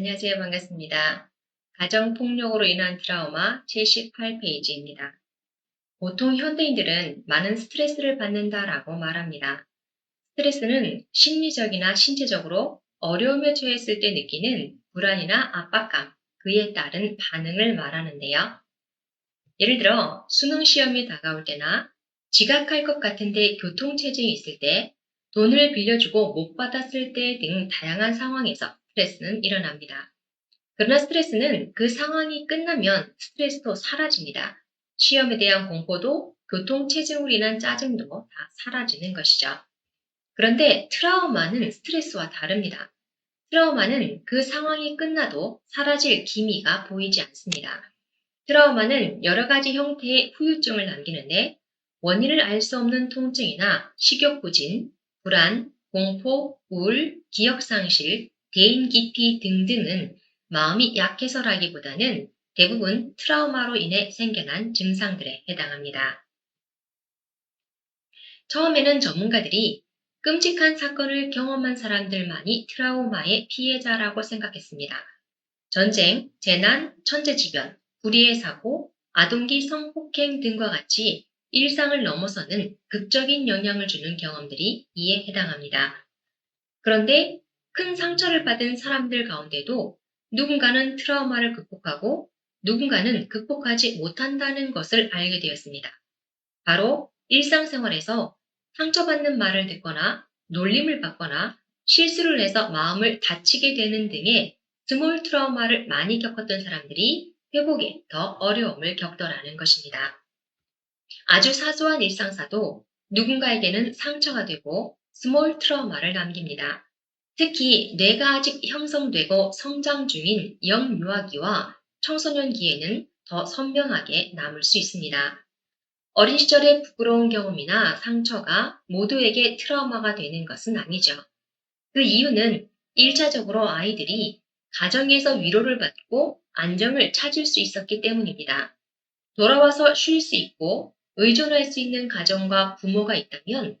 안녕하세요. 반갑습니다. 가정폭력으로 인한 트라우마 78페이지입니다. 보통 현대인들은 많은 스트레스를 받는다라고 말합니다. 스트레스는 심리적이나 신체적으로 어려움에 처했을 때 느끼는 불안이나 압박감, 그에 따른 반응을 말하는데요. 예를 들어 수능 시험이 다가올 때나 지각할 것 같은데 교통체증이 있을 때, 돈을 빌려주고 못 받았을 때 등 다양한 상황에서 스트레스는 일어납니다. 그러나 스트레스는 그 상황이 끝나면 스트레스도 사라집니다. 시험에 대한 공포도 교통체증으로 인한 짜증도 다 사라지는 것이죠. 그런데 트라우마는 스트레스와 다릅니다. 트라우마는 그 상황이 끝나도 사라질 기미가 보이지 않습니다. 트라우마는 여러 가지 형태의 후유증을 남기는데 원인을 알 수 없는 통증이나 식욕 부진, 불안, 공포, 우울, 기억상실, 대인 기피 등등은 마음이 약해서라기보다는 대부분 트라우마로 인해 생겨난 증상들에 해당합니다. 처음에는 전문가들이 끔찍한 사건을 경험한 사람들만이 트라우마의 피해자라고 생각했습니다. 전쟁, 재난, 천재지변, 불의의 사고, 아동기 성폭행 등과 같이 일상을 넘어서는 극적인 영향을 주는 경험들이 이에 해당합니다. 그런데 큰 상처를 받은 사람들 가운데도 누군가는 트라우마를 극복하고 누군가는 극복하지 못한다는 것을 알게 되었습니다. 바로 일상생활에서 상처받는 말을 듣거나 놀림을 받거나 실수를 해서 마음을 다치게 되는 등의 스몰 트라우마를 많이 겪었던 사람들이 회복에 더 어려움을 겪더라는 것입니다. 아주 사소한 일상사도 누군가에게는 상처가 되고 스몰 트라우마를 남깁니다. 특히 뇌가 아직 형성되고 성장 중인 영유아기와 청소년기에는 더 선명하게 남을 수 있습니다. 어린 시절의 부끄러운 경험이나 상처가 모두에게 트라우마가 되는 것은 아니죠. 그 이유는 1차적으로 아이들이 가정에서 위로를 받고 안정을 찾을 수 있었기 때문입니다. 돌아와서 쉴 수 있고 의존할 수 있는 가정과 부모가 있다면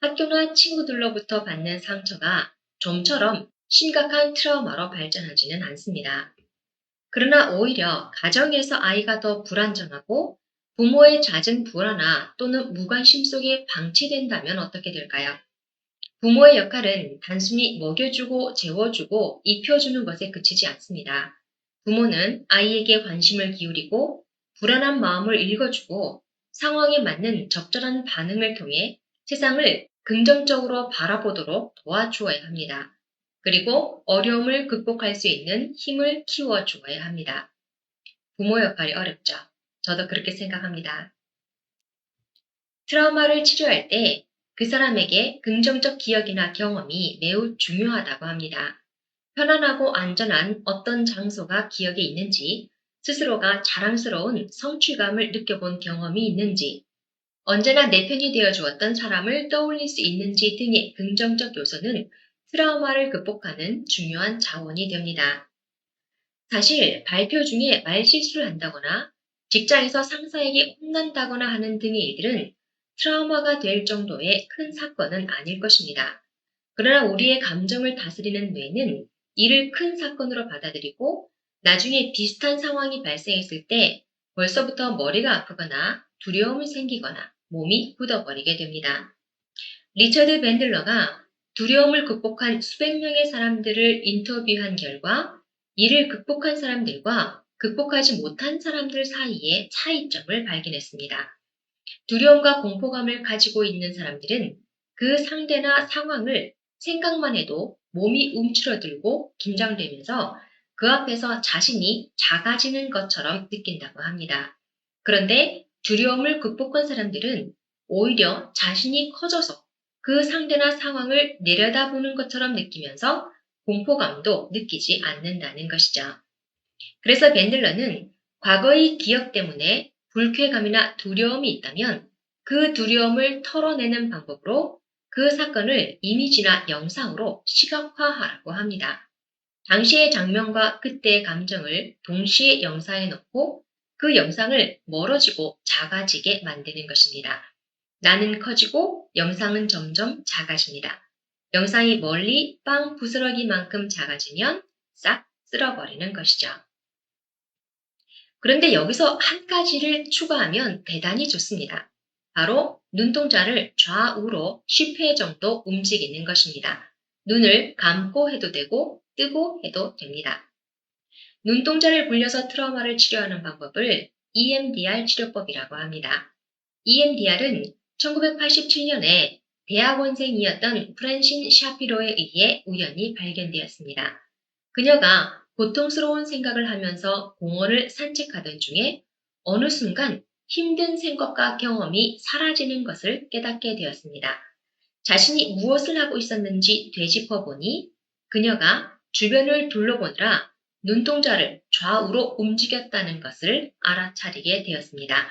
학교나 친구들로부터 받는 상처가 좀처럼 심각한 트라우마로 발전하지는 않습니다. 그러나 오히려 가정에서 아이가 더 불안정하고 부모의 잦은 불안화 또는 무관심 속에 방치된다면 어떻게 될까요? 부모의 역할은 단순히 먹여주고 재워주고 입혀주는 것에 그치지 않습니다. 부모는 아이에게 관심을 기울이고 불안한 마음을 읽어주고 상황에 맞는 적절한 반응을 통해 세상을 긍정적으로 바라보도록 도와주어야 합니다. 그리고 어려움을 극복할 수 있는 힘을 키워주어야 합니다. 부모 역할이 어렵죠. 저도 그렇게 생각합니다. 트라우마를 치료할 때 그 사람에게 긍정적 기억이나 경험이 매우 중요하다고 합니다. 편안하고 안전한 어떤 장소가 기억에 있는지, 스스로가 자랑스러운 성취감을 느껴본 경험이 있는지, 언제나 내 편이 되어 주었던 사람을 떠올릴 수 있는지 등의 긍정적 요소는 트라우마를 극복하는 중요한 자원이 됩니다. 사실 발표 중에 말실수를 한다거나 직장에서 상사에게 혼난다거나 하는 등의 일들은 트라우마가 될 정도의 큰 사건은 아닐 것입니다. 그러나 우리의 감정을 다스리는 뇌는 이를 큰 사건으로 받아들이고 나중에 비슷한 상황이 발생했을 때 벌써부터 머리가 아프거나 두려움이 생기거나 몸이 굳어버리게 됩니다. 리처드 밴들러가 두려움을 극복한 수백 명의 사람들을 인터뷰한 결과 이를 극복한 사람들과 극복하지 못한 사람들 사이의 차이점을 발견했습니다. 두려움과 공포감을 가지고 있는 사람들은 그 상대나 상황을 생각만 해도 몸이 움츠러들고 긴장되면서 그 앞에서 자신이 작아지는 것처럼 느낀다고 합니다. 그런데 두려움을 극복한 사람들은 오히려 자신이 커져서 그 상대나 상황을 내려다보는 것처럼 느끼면서 공포감도 느끼지 않는다는 것이죠. 그래서 밴들러는 과거의 기억 때문에 불쾌감이나 두려움이 있다면 그 두려움을 털어내는 방법으로 그 사건을 이미지나 영상으로 시각화하라고 합니다. 당시의 장면과 그때의 감정을 동시에 영상에 넣고 그 영상을 멀어지고 작아지게 만드는 것입니다. 나는 커지고 영상은 점점 작아집니다. 영상이 멀리 빵 부스러기만큼 작아지면 싹 쓸어버리는 것이죠. 그런데 여기서 한 가지를 추가하면 대단히 좋습니다. 바로 눈동자를 좌우로 10회 정도 움직이는 것입니다. 눈을 감고 해도 되고 뜨고 해도 됩니다. 눈동자를 굴려서 트라우마를 치료하는 방법을 EMDR 치료법이라고 합니다. EMDR은 1987년에 대학원생이었던 프란신 샤피로에 의해 우연히 발견되었습니다. 그녀가 고통스러운 생각을 하면서 공원을 산책하던 중에 어느 순간 힘든 생각과 경험이 사라지는 것을 깨닫게 되었습니다. 자신이 무엇을 하고 있었는지 되짚어 보니 그녀가 주변을 둘러보느라 눈동자를 좌우로 움직였다는 것을 알아차리게 되었습니다.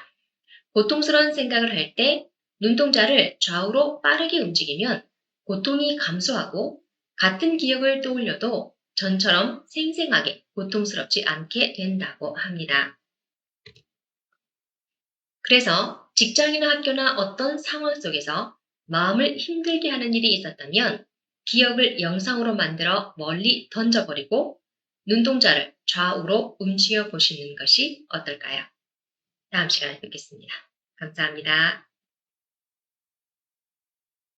고통스러운 생각을 할 때 눈동자를 좌우로 빠르게 움직이면 고통이 감소하고 같은 기억을 떠올려도 전처럼 생생하게 고통스럽지 않게 된다고 합니다. 그래서 직장이나 학교나 어떤 상황 속에서 마음을 힘들게 하는 일이 있었다면 기억을 영상으로 만들어 멀리 던져버리고 눈동자를 좌우로 움직여 보시는 것이 어떨까요? 다음 시간에 뵙겠습니다. 감사합니다.